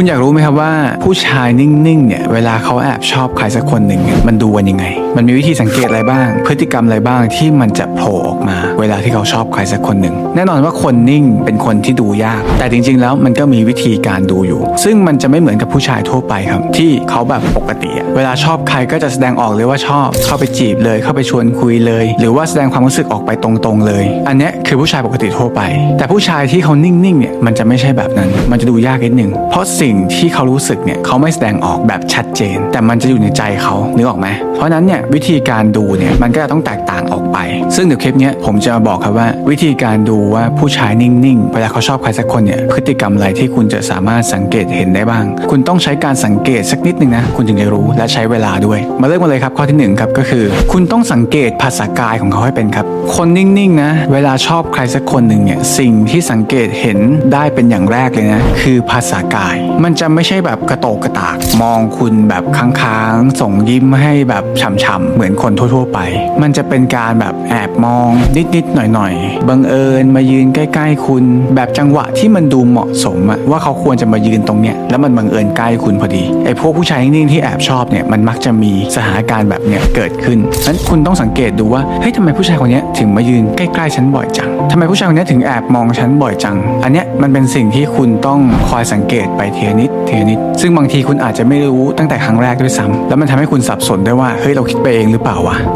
คุณอยากรู้ไหมครับว่าผู้ชายนิ่งๆเนี่ยเวลาเขาแอบชอบใครสักคนหนึ่งมันดูกันยังไง มันมีวิธีสังเกตอะไรบ้าง พฤติกรรมอะไรบ้างที่มันจะโผล่ออกมา เวลาที่เขาชอบใครสักคนหนึ่งแน่นอนว่าคนนิ่งเป็นคนที่ดูยาก แต่จริง ๆ แล้วมันก็มีวิธีการดูอยู่ ซึ่งมันจะไม่เหมือนกับผู้ชายทั่วไปครับ ที่เขาแบบปกติเวลาชอบใครก็จะแสดงออกเลยว่าชอบ เข้าไปจีบเลย เข้าไปชวนคุยเลย หรือว่าแสดงความรู้สึกออกไปตรงๆเลย อันนี้คือผู้ชายปกติทั่วไป แต่ผู้ชายที่เขานิ่งๆเนี่ยมันจะไม่ใช่แบบนั้น มันจะดูยากนิดนึงเพราะสิงที่เขารู้สึกเนี่ยเขาไม่แสดงออกแบบชัดเจน แต่มันจะอยู่ในใจเขานึกออกไหมเพราะนั้นเนี่ยวิธีการดูเนี่ยมันก็จะต้องแตกต่างออกไป ซึ่งเดี๋ยวคลิปนี้ผมจะมาบอกครับว่า วิธีการดูว่าผู้ชายนิ่งๆเวลาเขาชอบใครสักคนเนี่ยพฤติกรรมอะไรที่คุณจะสามารถสังเกตเห็นได้บ้าง คุณต้องใช้การสังเกตสักนิดนึงนะคุณถึงจะรู้และใช้เวลาด้วย มาเริ่มกันเลยครับข้อที่หนึ่งครับก็คือ คุณต้องสังเกตภาษากายของเขาให้เป็นครับ คนนิ่งๆนะเวลาชอบใครสักคนหนึ่งเนี่ยสิ่งที่สังเกตเห็นได้เป็นอย่างแรกเลยนะคือภาษากายมันจะไม่ใช่แบบกระโตกกระตาก มองคุณแบบค้างๆ ส่งยิ้มให้แบบฉ่ำๆ เหมือนคนทั่ว ๆ ไป มันจะเป็นการแบบแอบมองนิดๆ หน่อยๆ บังเอิญมายืนใกล้ ๆ คุณ แบบจังหวะที่มันดูเหมาะสมอะว่าเขาควรจะมายืนตรงเนี้ยแล้วมันบังเอิญใกล้คุณพอดีไอ้พวกผู้ชายนิ่งๆที่แอบชอบเนี่ยมันมักจะมีสถานการณ์แบบเนี้ยเกิดขึ้นนั้นคุณต้องสังเกตดูว่าเฮ้ยทำไมผู้ชายคนเนี้ยถึงมายืนใกล้ๆฉันบ่อยจังทำไมผู้ชายคนเนี้ยถึงแอบมองฉันบ่อยจัง อันเนี้ยมันเป็นสิ่งที่คุณต้องคอยสังเกตไปทีนิดเทียนิด ซึ่งบางทีคุณอาจจะไม่รู้ตั้งแต่ครั้งแรกด้วยซ้ำแล้วมันทำให้คุณสับสนได้ว่าเฮ้ยเราคิดไปเองหรือเปล่าวะ